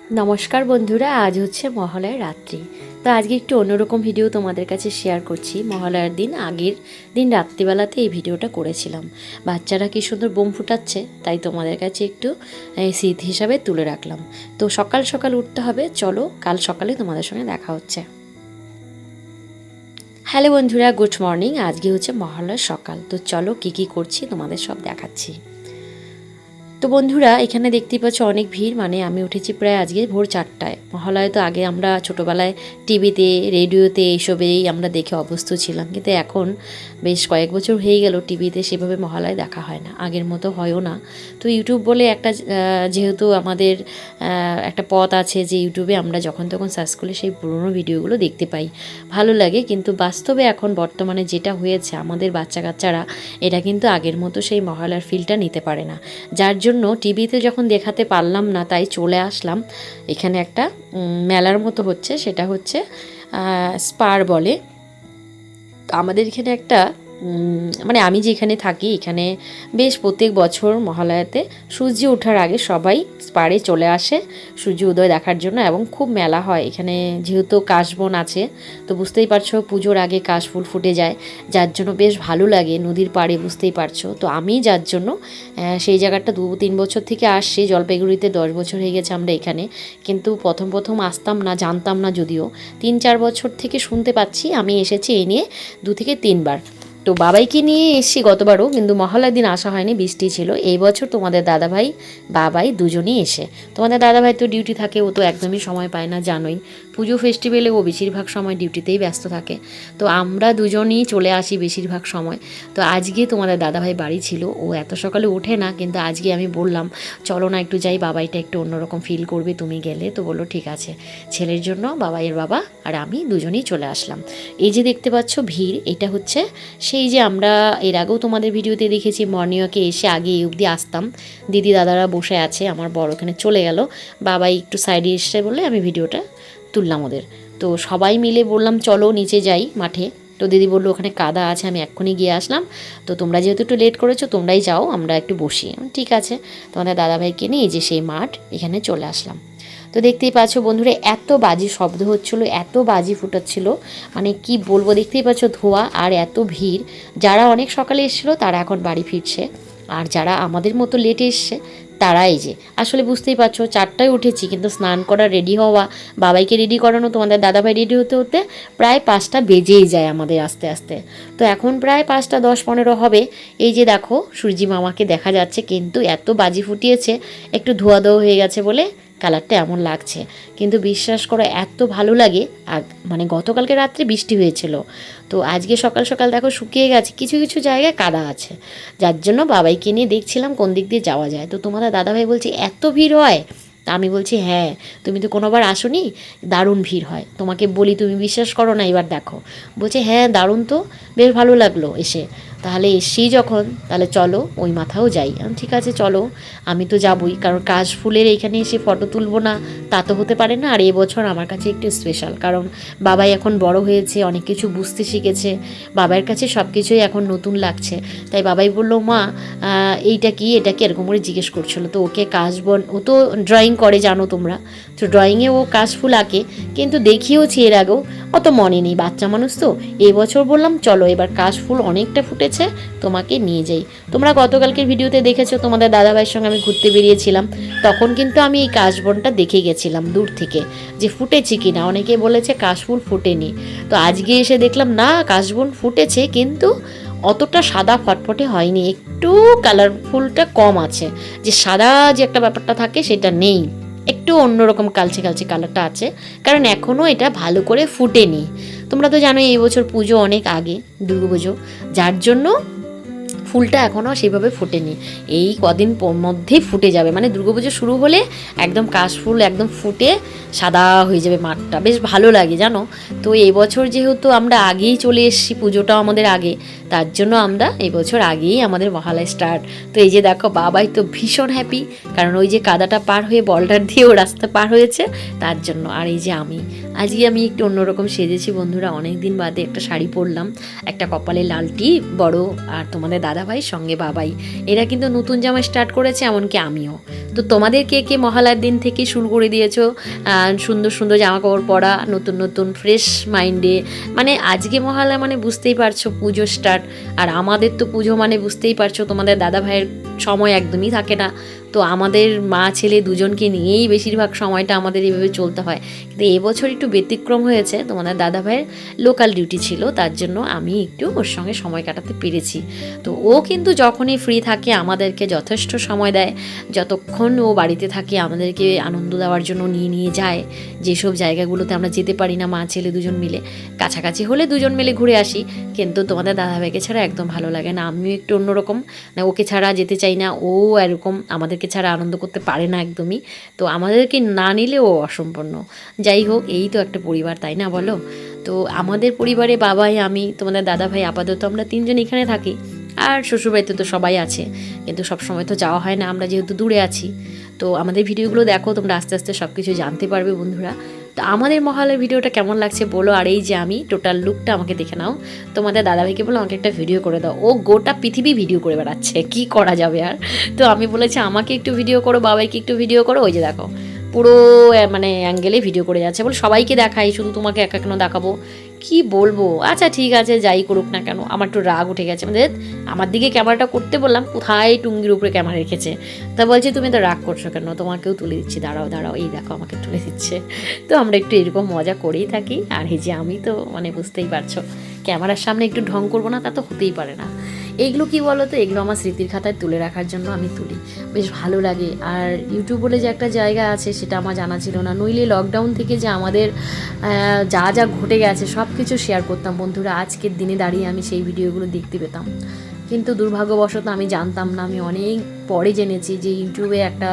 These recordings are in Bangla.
নমস্কার বন্ধুরা, আজ হচ্ছে মহালয়ার রাত্রি। তো আজকে একটু অন্যরকম ভিডিও তোমাদের কাছে শেয়ার করছি। মহালয়ার দিন আগের দিন রাত্রিবেলাতে এই ভিডিওটা করেছিলাম। বাচ্চারা কি সুন্দর বোম ফুটাচ্ছে, তাই তোমাদের কাছে একটু স্মৃতি হিসাবে তুলে রাখলাম। তো সকাল সকাল উঠতে হবে, চলো কাল সকালে তোমাদের সঙ্গে দেখা হচ্ছে। হ্যালো বন্ধুরা, গুড মর্নিং, আজকে হচ্ছে মহালয়ার সকাল। তো চলো কি কি করছি তোমাদের সব দেখাচ্ছি। তো বন্ধুরা, এখানে দেখতেই পাচ্ছ অনেক ভিড়। মানে আমি উঠেছি প্রায় আজকে ভোর চারটায়। মহালয় তো আগে আমরা ছোটোবেলায় টিভিতে, রেডিওতে এইসবেই আমরা দেখে অভ্যস্ত ছিলাম। কিন্তু এখন বেশ কয়েক বছর হয়ে গেল টিভিতে সেভাবে মহালয় দেখা হয় না। আগের মতো হয়ও না। তো ইউটিউব বলে একটা যেহেতু আমাদের একটা পথ আছে যে ইউটিউবে আমরা যখন তখন সার্চ করলে সেই পুরনো ভিডিওগুলো দেখতে পাই। ভালো লাগে, কিন্তু বাস্তবে এখন বর্তমানে যেটা হয়েছে আমাদের বাচ্চা কাচ্চারা এটা কিন্তু আগের মতো সেই মহালয়ার ফিলটা নিতে পারে না। যার জন্য টিভিতে যখন দেখাতে পারলাম না, তাই চলে আসলাম। এখানে একটা মেলার মতো হচ্ছে, সেটা হচ্ছে স্পার বলে। আমাদের এখানে একটা মানে আমি যেখানে থাকি, এখানে বেশ প্রত্যেক বছর মহালয়াতে সূর্য ওঠার আগে সবাই স্পারে চলে আসে সূর্য উদয় দেখার জন্য এবং খুব মেলা হয়। এখানে যেহেতু কাশবন আছে, তো বুঝতেই পারছ পুজোর আগে কাশফুল ফুটে যায়, যার জন্য বেশ ভালো লাগে নদীর পাড়ে, বুঝতেই পারছ। তো আমি যার জন্য সেই জায়গাটা দু, তিন বছর থেকে আসছি, জলপাইগুড়িতে দশ বছর হয়ে গেছে আমরা এখানে। কিন্তু প্রথম প্রথম আসতাম না, জানতাম না যদিও। তিন, চার বছর থেকে শুনতে পাচ্ছি, আমি এসেছি এই নিয়ে দু থেকে তিনবার। তো বাবাইকে নিয়ে এসছি গতবারও, কিন্তু মহালয়ার দিন আসা হয়নি, বৃষ্টি ছিল। এই বছর তোমাদের দাদাভাই, বাবাই দুজনেই এসে। তোমাদের দাদাভাই তো ডিউটি থাকে, ও তো একদমই সময় পায় না, জানোই। পুজো ফেস্টিভ্যালে ও বেশিরভাগ সময় ডিউটিতেই ব্যস্ত থাকে। তো আমরা দুজনেই চলে আসি বেশিরভাগ সময়। তো আজকে তোমাদের দাদাভাই বাড়ি ছিল, ও এত সকালে ওঠে না, কিন্তু আজকে আমি বললাম, চলো না, একটু যাই বাবাইটা একটু অন্যরকম ফিল করবে, তুমি গেলে। তো বলল, ঠিক আছে। ছেলের জন্য, বাবাইয়ের বাবা আর আমি দুজনেই চলে আসলাম। এই যে দেখতে পাচ্ছ ভিড়, এটা হচ্ছে সেই যে আমরা এর আগেও তোমাদের ভিডিওতে দেখেছি মর্নিং ওয়াকে এসে আগে এই অবধি আসতাম। দিদি দাদারা বসে আছে, আমার বড় ওখানে চলে গেল। বাবাই একটু সাইডে এসে বলে আমি ভিডিওটা তুললাম ওদের। তো সবাই মিলে বললাম, চলো নিচে যাই মাঠে। তো দিদি বলল, ওখানে কাদা আছে, আমি এক্ষুনি গিয়ে আসলাম। তো তোমরা যেহেতু একটু লেট করেছ, তোমরাই যাও, আমরা একটু বসি। ঠিক আছে। তোমাদের দাদাভাইকে নিয়ে যে সেই মাঠ, এখানে চলে আসলাম। তো দেখতেই পাচ্ছ বন্ধুরা, এত বাজি শব্দ হচ্ছিল, এত বাজি ফুটাচ্ছিল মানে কি বলব, দেখতেই পাচ্ছ ধোয়া আর এত ভিড়। যারা অনেক সকালে এসেছিল, তারা এখন বাড়ি ফিরছে। আর যারা আমাদের মতো লেটে এসছে তারা এই যে, আসলে বুঝতেই পারছ, চারটায় উঠেছি, কিন্তু স্নান করা রেডি হওয়া, বাবাইকে রেডি করানো, তোমাদের দাদাভাই রেডি হতে হতে প্রায় পাঁচটা বেজেই যায় আমাদের আস্তে আস্তে। তো এখন প্রায় পাঁচটা দশ পনেরো হবে। এই যে দেখো, সূর্যি মামাকে দেখা যাচ্ছে, কিন্তু এত বাজি ফুটিয়েছে, একটু ধোয়া ধোয়া হয়ে গেছে বলে কালারটা এমন লাগছে। কিন্তু বিশ্বাস করো, এত ভালো লাগে। মানে গতকালকে রাত্রে বৃষ্টি হয়েছিল। তো আজকে সকাল সকাল দেখো শুকিয়ে গেছে, কিছু কিছু জায়গায় কাদা আছে। যার জন্য বাবাইকে নিয়ে দেখছিলাম কোন দিক দিয়ে যাওয়া যায়। তো তোমাদের দাদাভাই বলছে, এত ভিড় হয়? তা আমি বলছি হ্যাঁ তুমি তো কোনোবার আসোনি? দারুণ ভিড় হয়। তোমাকে বলি, তুমি বিশ্বাস করো না, এবার দেখো। বলছে হ্যাঁ দারুণ তো। বেশ ভালো লাগল এসে। তাহলে এসেই যখন, তাহলে চলো, ওই মাথাও যাই। ঠিক আছে, চলো। আমি তো যাবই, কারণ কাশ ফুলের এখানে এসে ফটো তুলবো না, তা তো হতে পারে না। আর এবছর আমার কাছে একটু স্পেশাল কারণ বাবাই এখন বড় হয়েছে, অনেক কিছু বুঝতে শিখেছে। বাবার কাছে সব কিছুই এখন নতুন লাগছে। তাই বাবাই বলল, মা এইটা কি? এটা কি এরকম করে জিজ্ঞেস করছিল। তো ওকে কাশ বন ও তো ড্রয়িং করে, জানো তোমরা। তো ড্রয়িংয়ে ও কাশ ফুল আঁকে, কিন্তু দেখিয়েওছি এর আগেও, অত মনে নেই। বাচ্চা মানুষ তো, এবছর বললাম, চলো, এবার কাশ ফুল অনেকটা ফুটেছে তোমাকে নিয়ে যাই। তোমরা গতকালকের ভিডিওতে দেখেছ, তোমাদের দাদাভাইয়ের সঙ্গে আমি ঘুরতে বেরিয়েছিলাম। তখন কিন্তু আমি এই কাশবনটা দেখে গেছিলাম দূর থেকে, যে ফুটেছে কি না অনেকে বলেছে কাশফুল ফুটেনি। তো আজকে এসে দেখলাম, না, কাশবন ফুটেছে, কিন্তু অতটা সাদা ফটফটে হয়নি। একটু কালারফুলটা কম আছে। যে সাদা যে একটা ব্যাপারটা থাকে, সেটা নেই। একটু অন্যরকম কালচে কালচে কালারটা আছে, কারণ এখনও এটা ভালো করে ফুটেনি। তোমরা তো জানোই এই বছর পুজো অনেক আগে দুর্গাপুজো যার জন্য ফুলটা এখনও সেভাবে ফোটেনি। এই কদিন মধ্যেই ফুটে যাবে। মানে দুর্গাপুজো শুরু হলে একদম কাশফুল একদম ফুটে সাদা হয়ে যাবে মাঠটা। বেশ ভালো লাগে, জানো? তো এই বছর যেহেতু আমরা আগেই চলে এসেছি পুজোটাও আমাদের আগে, তার জন্য আমরা এই বছর আগেই আমাদের মহালয় স্টার্ট তো এই যে দেখো, বাবাই তো ভীষণ হ্যাপি কারণ ওই যে কাদাটা পার হয়ে বলটার দিয়ে ও রাস্তা পার হয়েছে, তার জন্য। আর এই যে আমি আজকে আমি একটু অন্যরকম সেজেছি, বন্ধুরা। অনেক দিন বাদে একটা শাড়ি পরলাম, একটা কপালে লালটি বড় আর তোমাদের দাদাভাই, সঙ্গে বাবাই। এরা কিন্তু নতুন জামা স্টার্ট করেছে, এমনকি আমিও। তো তোমাদের কে কে মহালয়ার দিন থেকে শুরু করে দিয়েছ? সুন্দর সুন্দর জামা কাপড় পরা, নতুন নতুন ফ্রেশ মাইন্ডে মানে আজকে মহালয়া মানে বুঝতেই পারছ, পুজো স্টার্ট আর আমাদের তো পুজো মানে বুঝতেই পারছ, তোমাদের দাদা ভাইয়ের সময় একদমই থাকে না। তো আমাদের মা, ছেলে দুজনকে নিয়েই বেশিরভাগ সময়টা আমাদের এভাবে চলতে হয়। কিন্তু এবছর একটু ব্যতিক্রম হয়েছে তোমাদের দাদা ভাইয়ের লোকাল ডিউটি ছিল, তার জন্য আমি একটু ওর সঙ্গে সময় কাটাতে পেরেছি। তো ও কিন্তু যখনই ফ্রি থাকে, আমাদেরকে যথেষ্ট সময় দেয়। যতক্ষণ ও বাড়িতে থাকে, আমাদেরকে আনন্দ দেওয়ার জন্য নিয়ে নিয়ে যায়। যেসব জায়গাগুলোতে আমরা যেতে পারি না, মা, ছেলে দুজন মিলে। কাছাকাছি হলে দুজন মিলে ঘুরে আসি, কিন্তু তোমাদের দাদাভাইকে ছাড়া একদম ভালো লাগে না। আমিও একটু অন্যরকম। না, ওকে ছাড়া যেতে চাই না। ও এরকম আমাদেরকে ছাড়া আনন্দ করতে পারে না একদমই। তো আমাদেরকে না নিলেও ও অসম্পন্ন যাই হোক, এই তো একটা পরিবার, তাই না বলো? তো আমাদের পরিবারে বাবাই, আমি, তোমাদের দাদা ভাই আপাতত আমরা তিনজন এখানে থাকি। আর শ্বশুরবাড়িতে তো সবাই আছে। কিন্তু সব সময় তো যাওয়া হয় না, আমরা যেহেতু দূরে আছি। তো আমাদের ভিডিওগুলো দেখো, তোমরা আস্তে আস্তে সব কিছু জানতে পারবে বন্ধুরা। তো আমাদের মহালয়ের ভিডিওটা কেমন লাগছে বলো, আর এই যে আমি টোটাল লুকটা আমাকে দেখে নাও। তোমাদের দাদাভাইকে বলো আমাকে একটা ভিডিও করে দাও। ও গোটা পৃথিবী ভিডিও করে বেড়াচ্ছে, কি করা যাবে আর? তো আমি বলেছি, আমাকে একটু ভিডিও করো, বাবাইকে একটু ভিডিও করো। ওই যে দেখো, পুরো মানে অ্যাঙ্গেলে ভিডিও করে যাচ্ছে। বলে, সবাইকে দেখাই, শুধু তোমাকে এক এক দেখাবো? কি বলব? আচ্ছা ঠিক আছে, যাই করুক না কেন, আমার একটু রাগ উঠে গেছে। আমাদের আমার দিকে ক্যামেরাটা করতে বললাম, কোথায় টুঙ্গির উপরে ক্যামেরা রেখেছে? তা বলছে, তুমি তো রাগ করছ কেন? তোমাকেও তুলে দিচ্ছি, দাঁড়াও দাঁড়াও, এই দেখো, আমাকে তুলে দিচ্ছে। তো আমরা একটু এরকম মজা করেই থাকি। আর এই যে আমি তো মানে বুঝতেই পারছ। ক্যামেরার সামনে একটু ঢং করব না, তা তো হতেই পারে না। এইগুলো কি বলো তো এগুলো আমার স্মৃতির খাতায় তুলে রাখার জন্য আমি তুলি। বেশ ভালো লাগে। আর ইউটিউব বলে যে একটা জায়গা আছে, সেটা আমার জানা ছিল না। নইলে লকডাউন থেকে যে আমাদের যা যা ঘটে গেছে সব কিছু শেয়ার করতাম। বন্ধুরা, আজকের দিনে দাঁড়িয়ে আমি সেই ভিডিওগুলো দেখতে পেতাম। কিন্তু দুর্ভাগ্যবশত আমি জানতাম না, আমি অনেক পরে জেনেছি যে ইউটিউবে একটা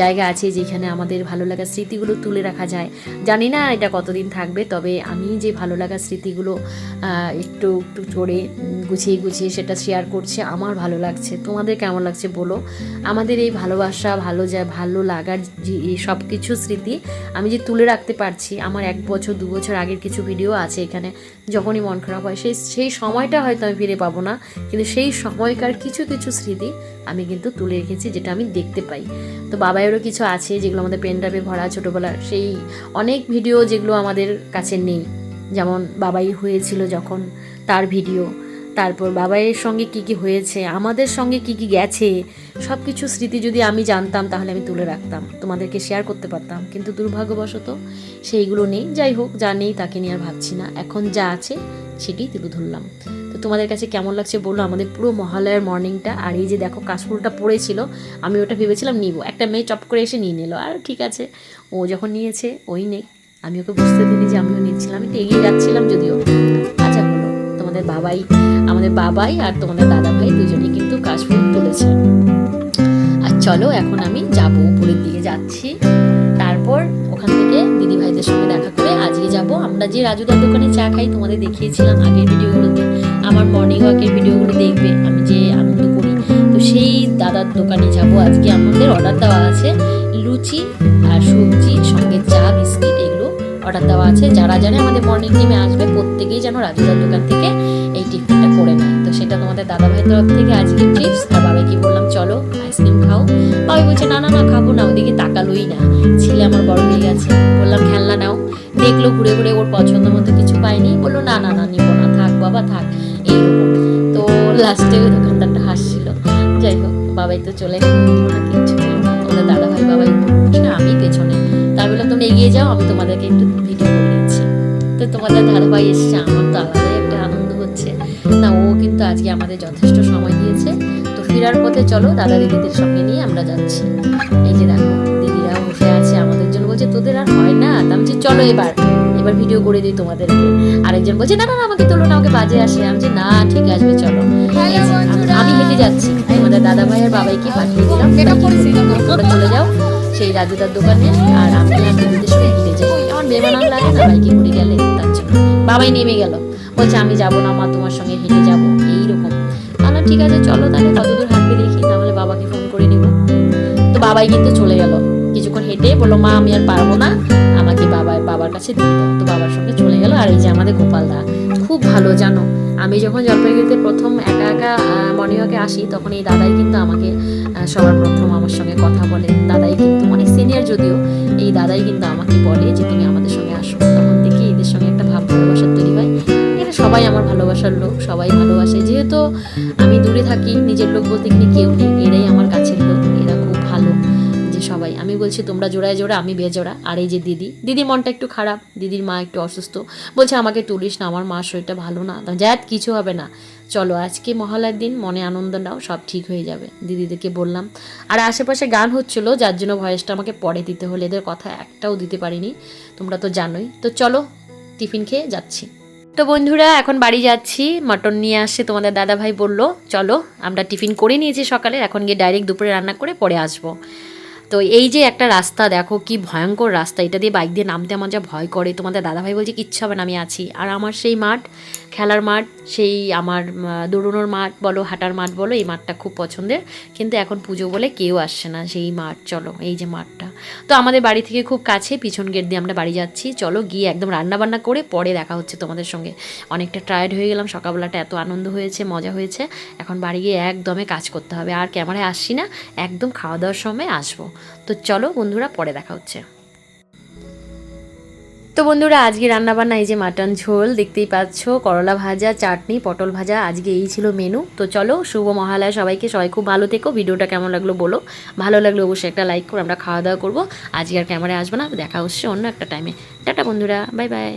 জায়গা আছে যেখানে আমাদের ভালো লাগার স্মৃতিগুলো তুলে রাখা যায়। জানি না এটা কতদিন থাকবে, তবে আমি যে ভালো লাগার স্মৃতিগুলো একটু একটু করে গুছিয়ে গুছিয়ে সেটা শেয়ার করছে, আমার ভালো লাগছে। তোমাদের কেমন লাগছে বলো? আমাদের এই ভালোবাসা, ভালো যা, ভালো লাগার যে সব কিছু স্মৃতি আমি যে তুলে রাখতে পারছি, আমার এক বছর, দু বছর আগের কিছু ভিডিও আছে এখানে, যখনই মন খারাপ হয়, সেই সেই সময়টা হয়তো আমি ফিরে পাবো না, কিন্তু সেই সময়কার কিছু কিছু স্মৃতি আমি কিন্তু তুলে রেখেছি, যেটা আমি দেখতে পাই। তো বাবাইয়েরও কিছু আছে, যেগুলো আমাদের পেন ড্রাইভে ভরা ছোটোবেলার সেই অনেক ভিডিও যেগুলো আমাদের কাছে নেই। যেমন বাবাই হয়েছিল যখন তার ভিডিও তারপর বাবাইয়ের সঙ্গে কি কি হয়েছে, আমাদের সঙ্গে কি কি গেছে সব কিছু স্মৃতি যদি আমি জানতাম তাহলে আমি তুলে রাখতাম, তোমাদেরকে শেয়ার করতে পারতাম। কিন্তু দুর্ভাগ্যবশত সেইগুলো নেই, যাই হোক, যা নেই তাকে নিয়ে আর ভাবছি না। এখন যা আছে সেটি তুলে ধরলাম। তো তোমাদের কাছে কেমন লাগছে বলল আমাদের পুরো মহালয়ার মর্নিংটা? আর এই যে দেখো কাশফুলটা পড়েছিল, আমি ওটা ভেবেছিলাম নিব। একটা মেয়ে চপ করে এসে নিয়ে নিল। আর ঠিক আছে, ও যখন নিয়েছে, ওই নেই। আমি ওকে বুঝতে দিইনি যে আমিও নিচ্ছিলাম। একটু এগিয়ে যাচ্ছিলাম যদিও। আচ্ছা হলো তোমাদের বাবাই আমাদের বাবাই আর তোমাদের দাদা ভাই দুজনেই কিন্তু কাশফুল তুলেছে। আর চলো এখন আমি যাব, উপরের দিকে যাচ্ছি। তারপর ওখান থেকে দিদি ভাইদের সঙ্গে দেখা করে আজকে যাব। আমরা যে রাজুদার দোকানে চা খাই, তোমাদের দেখিয়েছিলাম আগের ভিডিওগুলোতে। আমার মর্নিং ওয়াকের ভিডিওগুলো দেখবে, আমি যে আনন্দ করি। তো সেই দাদার দোকানে যাব। আজকে আমাদের অর্ডার দেওয়া আছে, লুচি আর সবজি সঙ্গে চা, বিস্কিট। অর্ডার দেওয়া আছে। যারা যারা আমাদের মর্নিং টিমে আসবে, প্রত্যেকেই যেন রাজুদার দোকান থেকে এই টিফিনটা করে নেয়। তো সেটা তোমাদের দাদা ভাইয়ের তরফ থেকে আজকে টিপস আর বাবাকে বললাম, চলো আইসক্রিম খাও। বাবা বলছে, না না না খাব না, ওদিকে তাকালোই না। ছেলে আমার বড় হয়ে গেছে। বললাম, খেলনা নাও। দেখল ঘুরে ঘুরে ওর পছন্দ মতো কিছু পাইনি বলল, না না না, নিবো না, থাক বাবা, থাক। এইরকম। তো লাস্টে ওই দোকানদারটা হাসছিল। যাই হোক, বাবাই তো চলে গেল। নিল না কিচ্ছু না। তোমাদের দাদা ভাই বাবাই আমি পেছনে তার বলে তোমরা এগিয়ে যাও আমি তোমাদেরকে একটু ভিডিও করে দিচ্ছি। তো তোমাদের ভাই এসছে আমার তো আলাদাই একটা আনন্দ হচ্ছে। না ও কিন্তু আজকে আমাদের যথেষ্ট সময় দিয়েছে। তো ফেরার পথে চলো দাদা দিদিদের সঙ্গে নিয়ে আমরা যাচ্ছি। এই যে দেখো দিদিরা বসে আছে আমাদের জন্য বলছে তোদের আর হয় না। তা আমি বলছি, চলো এবার। এবার ভিডিও করে দিই তোমাদেরকে। আরেকজন বলছে না না আমাকে তোলো না আমাকে বাজে আসে। আমি যে না ঠিক আসবে চলো। আমি- আমি হেঁটে যাচ্ছি। তোমাদের দাদা ভাইয়ের বাবাইকে পাঠিয়ে দিলাম। চলে যাও। সেই রাজুদার দোকানে আর আমি আর দিদিদের সঙ্গে হেঁটে যাই আমার বেমানান লাগে না বাইকে ঘুরে গেলে তার জন্য। বাবাই নেমে গেল। বলছে, আমি যাব না মা, তোমার সঙ্গে হেঁটে যাব। এইরকম। তাহলে ঠিক আছে, চলো তাহলে কতদূর হাঁটবে দেখি, তাহলে বাবাকে ফোন করে নিব। তো বাবাই কিন্তু চলে গেল। কিছুক্ষণ হেঁটে বলল, মা, আমি আর পারব না। আমাকে বাবা, বাবার কাছে দিয়ে দাও। তো বাবার সঙ্গে চলে গেল। আর এই যে আমাদের গোপালদা খুব ভালো, জানো। আমি যখন জলপাইগুড়িতে প্রথম একা একা মর্নিংওয়াকে আসি, তখন এই দাদাই কিন্তু আমাকে সবার প্রথম আমার সঙ্গে কথা বলে। দাদাই কিন্তু অনেক সিনিয়র যদিও, এই দাদাই কিন্তু আমাকে বলে যে, তুমি আমাদের সঙ্গে আসো। তখন থেকে এদের সঙ্গে একটা ভাব ভালোবাসার তৈরি হয়। এখানে সবাই আমার ভালোবাসার লোক, সবাই ভালোবাসে। যেহেতু আমি দূরে থাকি, নিজের লোক বলতে এখানে কেউ নেই। এরাই আমার সবাই। আমি বলছি, তোমরা জোড়ায় জোড়া, আমি বেজোড়া আর এই যে দিদি দিদির মনটা একটু খারাপ, দিদির মা একটু অসুস্থ। বলছে, আমাকে তুলিস না, আমার মার শরীরটা ভালো না। যাত কিছু হবে না। চলো, আজকে মহালয়ার দিন, মনে আনন্দ নাও, সব ঠিক হয়ে যাবে, দিদিদেরকে বললাম। আর আশেপাশে গান হচ্ছিল, যার জন্য ভয়েসটা আমাকে পরে দিতে হলে, এদের কথা একটাও দিতে পারিনি, তোমরা তো জানোই। তো চলো, টিফিন খেয়ে যাচ্ছি। তো বন্ধুরা, এখন বাড়ি যাচ্ছি, মটন নিয়ে আসছে তোমাদের দাদা ভাই বলল, চলো, আমরা টিফিন করে নিয়েছি সকালে, এখন গিয়ে ডাইরেক্ট দুপুরে রান্না করে পরে আসব। তো এই যে একটা রাস্তা, দেখো কি ভয়ঙ্কর রাস্তা। এটা দিয়ে বাইক দিয়ে নামতে আমার যা ভয় করে। তোমাদের দাদাভাই বলছে, কিচ্ছু হবে না, আমি আছি। আর আমার সেই মাঠ খেলার মাঠ, সেই আমার দৌড়ানোর মাঠ বলো, হাঁটার মাঠ বলো, এই মাঠটা খুব পছন্দের। কিন্তু এখন পুজো বলে কেউ আসছে না, সেই মাঠ, চলো, এই যে মাঠটা। তো আমাদের বাড়ি থেকে খুব কাছে, পিছন গেট দিয়ে আমরা বাড়ি যাচ্ছি। চলো গিয়ে একদম রান্না বান্না করে পরে দেখা হচ্ছে তোমাদের সঙ্গে। অনেকটা টায়ার্ড হয়ে গেলাম, সকালবেলাটা এত আনন্দ হয়েছে, মজা হয়েছে। এখন বাড়ি গিয়ে একদমে কাজ করতে হবে। আর ক্যামেরায় আসছি না, একদম খাওয়া দাওয়ার সময় আসব। তো চলো বন্ধুরা, পরে দেখা হচ্ছে। তো বন্ধুরা, আজকে রান্নাবান্না এই যে মাটন ঝোল, দেখতেই পাচ্ছ, করলা ভাজা, চাটনি, পটল ভাজা, আজকে এই ছিল মেনু তো চলো, শুভ মহালয়া সবাইকে, সবাই খুব ভালো থেকো, ভিডিওটা কেমন লাগল বলো। ভালো লাগল অবশ্যই একটা লাইক করে আমরা খাওয়া দাওয়া করব। আজকে আর ক্যামেরায় আসব না, দেখা হচ্ছে অন্য একটা টাইমে টাটা বন্ধুরা বাই বাই